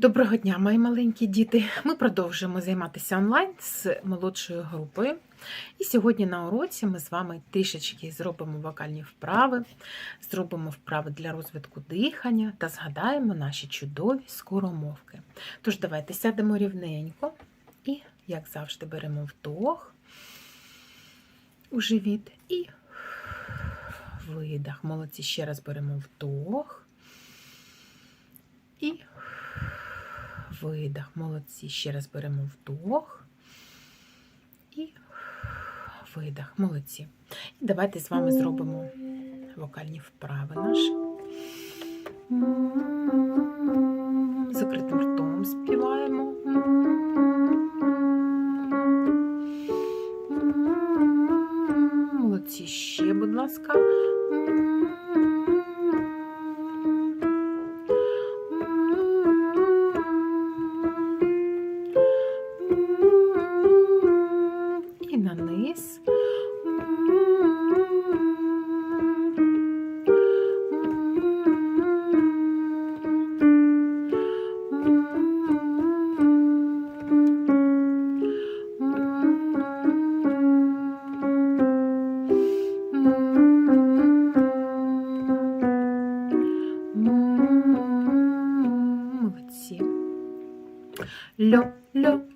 Доброго дня, мої маленькі діти. Ми продовжуємо займатися онлайн з молодшою групою. І сьогодні на уроці ми з вами трішечки зробимо вокальні вправи, зробимо вправи для розвитку дихання та згадаємо наші чудові скоромовки. Тож, давайте сядемо рівненько і, як завжди, беремо вдох у живіт і видах. Молодці, ще раз беремо вдох і видах. Молодці. Ще раз беремо вдох і видах. Молодці. І давайте з вами зробимо вокальні вправи наші. Закритим ртом співаємо. Молодці. Ще, будь ласка. lo, lo.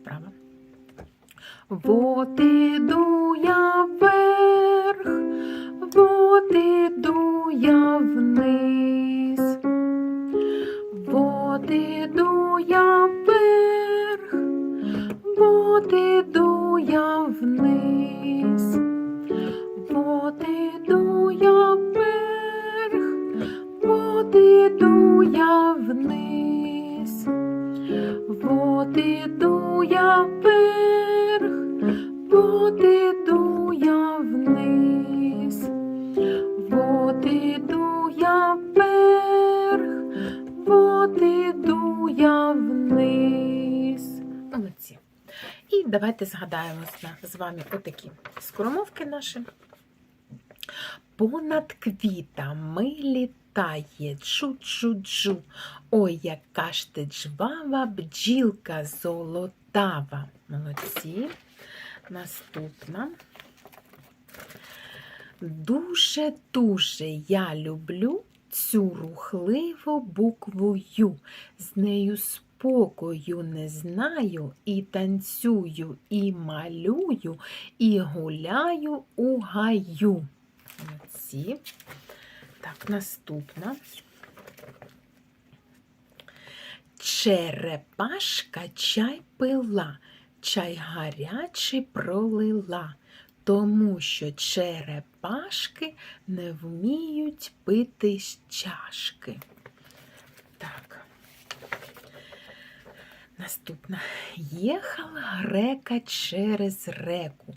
Вправа. Вот іду я вверх, вот іду я вниз. Давайте згадаємо з- вами отакі скоромовки наші. Понад квітами літає чу-чу-чу. Ой, яка ж ти жвава бджілка золотава. Молодці. Наступна. Дуже-дуже я люблю цю рухливу букву Ю. З нею спокою не знаю, і танцюю, і малюю, і гуляю у гаю. Молодці. Так, наступна. Черепашка чай пила, чай гарячий пролила, тому що черепашки не вміють пити з чашки. Так. Наступна. Їхав грека через реку.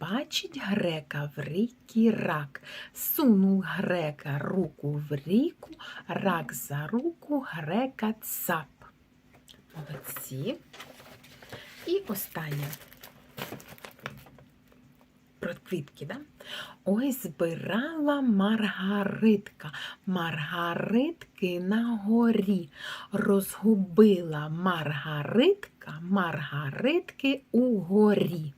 Бачить грека в ріки рак. Сунув грека руку в ріку, рак за руку грека цап. Молодці. І останнє. Про квітки, да? Ой, збирала Маргаритка, Маргаритки на горі. Розгубила Маргаритка, Маргаритки у горі.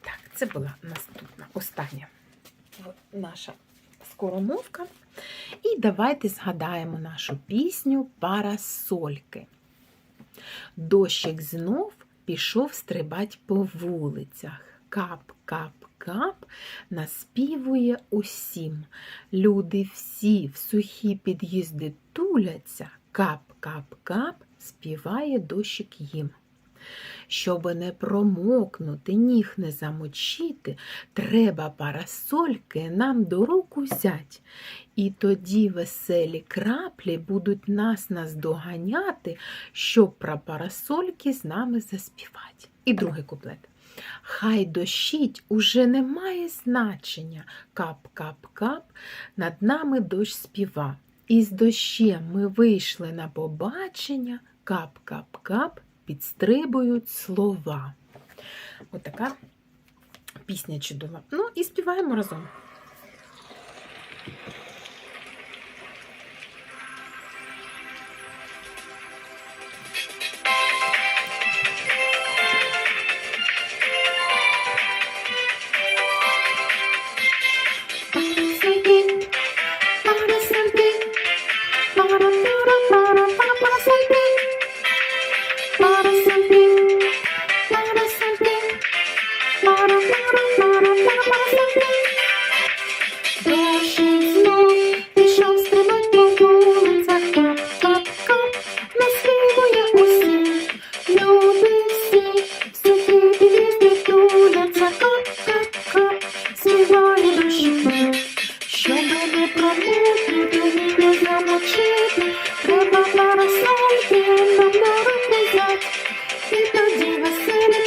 Так, це була наступна, остання наша скоромовка. І давайте згадаємо нашу пісню Парасольки. Дощик знов пішов стрибать по вулицях. Кап, кап, кап наспівує усім. Люди всі в сухі під'їзди туляться. Кап, кап, кап співає дощик їм. Щоб не промокнути, ніг не замочити, треба парасольки нам до рук взять. І тоді веселі краплі будуть нас наздоганяти, щоб про парасольки з нами заспівати. І другий куплет. Хай дощить уже немає значення. Кап-кап-кап, над нами дощ співа. І з дощем ми вийшли на побачення. Кап-кап-кап, підстрибують слова. Отака пісня чудова. Ну і співаємо разом. Тоді веселі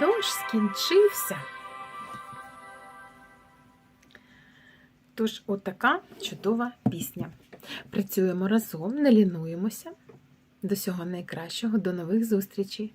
Дощ скінчився. Тож, отака чудова пісня. Працюємо разом, не лінуємося. До всього найкращого, до нових зустрічей!